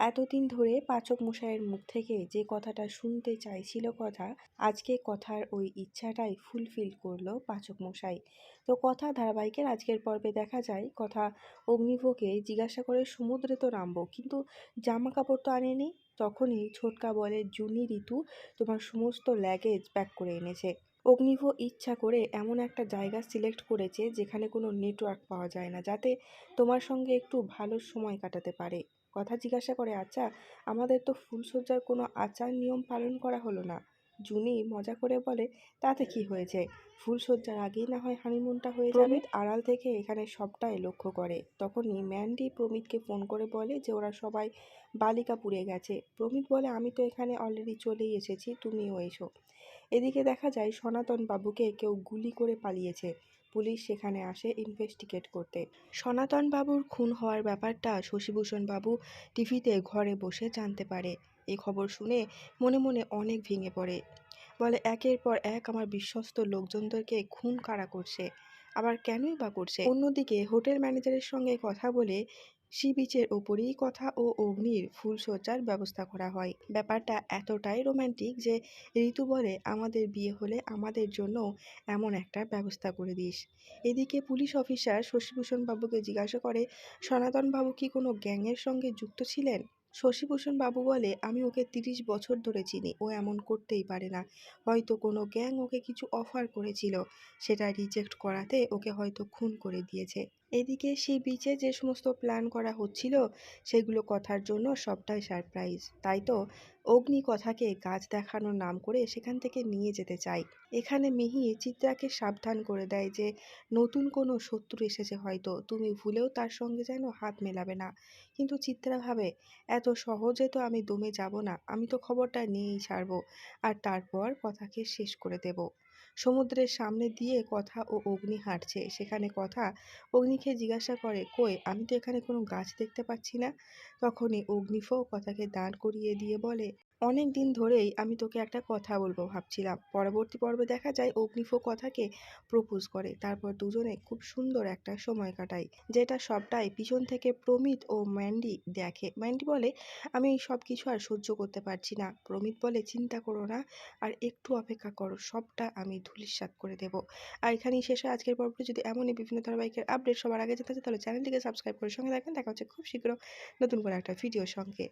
এতদিন ধরে পাচক মশাইয়ের মুখ থেকে যে কথাটা শুনতে চাইছিল কথা, আজকে কথার ওই ইচ্ছাটাই ফুলফিল করল পাচক মশাই। তো কথা ধারাবাহিকের আজকের পর্বে দেখা যায়, কথা অগ্নিভকে জিজ্ঞাসা করে সমুদ্রে তো নামবো, কিন্তু জামা কাপড় তো আনেনি। তখনই ছোটকা বলে, জুনি ঋতু, তোমার সমস্ত ল্যাগেজ প্যাক করে এনেছে। অগ্নিভ ইচ্ছা করে এমন একটা জায়গা সিলেক্ট করেছে, যেখানে কোনো নেটওয়ার্ক পাওয়া যায় না, যাতে তোমার সঙ্গে একটু ভালো সময় কাটাতে পারে। কথা জিজ্ঞাসা করে আচ্ছা আমাদের তো ফুলসজ্জার কোনো আচার নিয়ম পালন করা হলো না। জুনি মজা করে বলে তাতে কি হয়েছে? ফুলসজ্জার আগেই না হয় হানিমুনটা হয়ে যাবে? আড়াল থেকে এখানে সবটাই লক্ষ্য করে। তখনই ম্যান্ডি প্রমিতকে ফোন করে বলে যে ওরা সবাই বালিকাপুরে গেছে। প্রমিত বলে আমি তো এখানে অলরেডি চলেই এসেছি তুমিও এসো। এদিকে দেখা যায় সনাতন বাবুকে কেউ গুলি করে পালিয়েছে। পুলিশ সেখানে আসে ইনভেস্টিগেট করতে। সনাতন বাবুর খুন হওয়ার ব্যাপারটা শশীভূষণ বাবু টিভিতে ঘরে বসে জানতে পারে। এই খবর শুনে মনে মনে অনেক ভেঙে পড়ে। বলে, একের পর এক আমার বিশ্বস্ত লোকজনদেরকে খুন কারা করছে? আবার কেনই বা করছে? অন্যদিকে হোটেল ম্যানেজারের সঙ্গে কথা বলে সি বিচের ওপরেই কথা ও অগ্নির ফুলসজ্জার ব্যবস্থা করা হয়। ব্যাপারটা এতটাই রোম্যান্টিক যে ঋতু বলে আমাদের বিয়ে হলে আমাদের জন্য এমন একটা ব্যবস্থা করে দিস। এদিকে পুলিশ অফিসার শশীভূষণ বাবুকে জিজ্ঞাসা করে, সনাতন বাবু কি কোনো গ্যাংয়ের সঙ্গে যুক্ত ছিলেন? শশীভূষণ বাবু বলে, আমি ওকে তিরিশ বছর ধরে চিনি, ও এমন করতেই পারে না। হয়তো কোনো গ্যাং ওকে কিছু অফার করেছিল, সেটা রিজেক্ট করাতে ওকে হয়তো খুন করে দিয়েছে। এদিকে সেই বিচে যে সমস্ত প্ল্যান করা হচ্ছিল, সেগুলো কথার জন্য সবটাই সারপ্রাইজ তাই তো অগ্নি কথাকে গাছ দেখানোর নাম করে সেখান থেকে নিয়ে যেতে চাই এখানে মিহি চিত্রাকে সাবধান করে দেয় যে, নতুন কোনো শত্রু এসেছে হয়তো, তুমি ভুলেও তার সঙ্গে যেন হাত মেলাবে না। কিন্তু চিত্রা ভাবে, এত সহজে তো আমি দমে যাব না, আমি তো খবরটা নিয়েই ছাড়বো। আর তারপর কথাকে শেষ করে দেব। সমুদ্রের সামনে দিয়ে কথা ও অগ্নি হাঁটছে। সেখানে কথা অগ্নিকে জিজ্ঞাসা করে, কই, আমি তো এখানে কোনো গাছ দেখতে পাচ্ছি না? তখনই অগ্নিফও কথাকে দাঁড় করিয়ে দিয়ে বলে, অনেক দিন ধরেই আমি তোকে একটা কথা বলব ভাবছিলাম। পরবর্তী পর্বে দেখা যায় অগ্নিফো কথাকে প্রপোজ করে। তারপর দুজনে খুব সুন্দর একটা সময় কাটায় যেটা সবটাই পিছন থেকে প্রমিত ও ম্যান্ডি দেখে। ম্যান্ডি বলে, আমি এই সব কিছু আর সহ্য করতে পারছি না। প্রমিত বলে, চিন্তা করো না আর একটু অপেক্ষা করো, সবটা আমি ধুলিস্বাত করে দেব। আর এখানেই শেষ হয় আজকের পর্বটি যদি এমনই বিভিন্ন ধারাবাহিকের আপডেট সবার আগে যেতে তাহলে চ্যানেলটিকে সাবস্ক্রাইব করে সঙ্গে দেখেন দেখা হচ্ছে খুব শীঘ্র নতুন করে একটা ভিডিওর সঙ্গে।